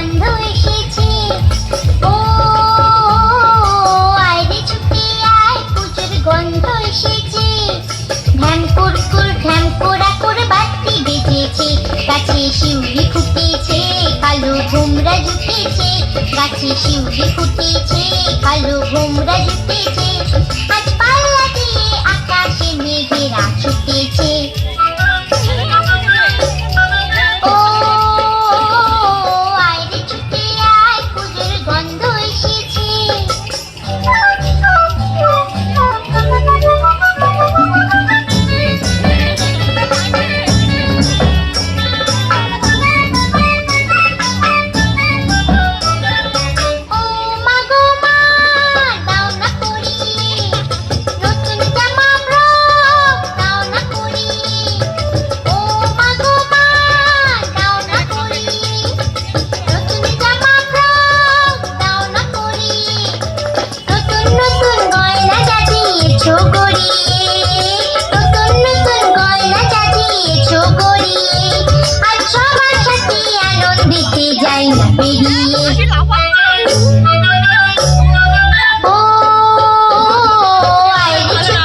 গন্ধ এসেছে। গন্ধ এসেছে। ধ্যান কুরকুর ধ্যান কোরা করে বাতি বেজেছে। গাছে শিউলি ফুটেছে, কালো ঘুমরা জুটেছে। গাছে শিউলি ফুটেছে choco.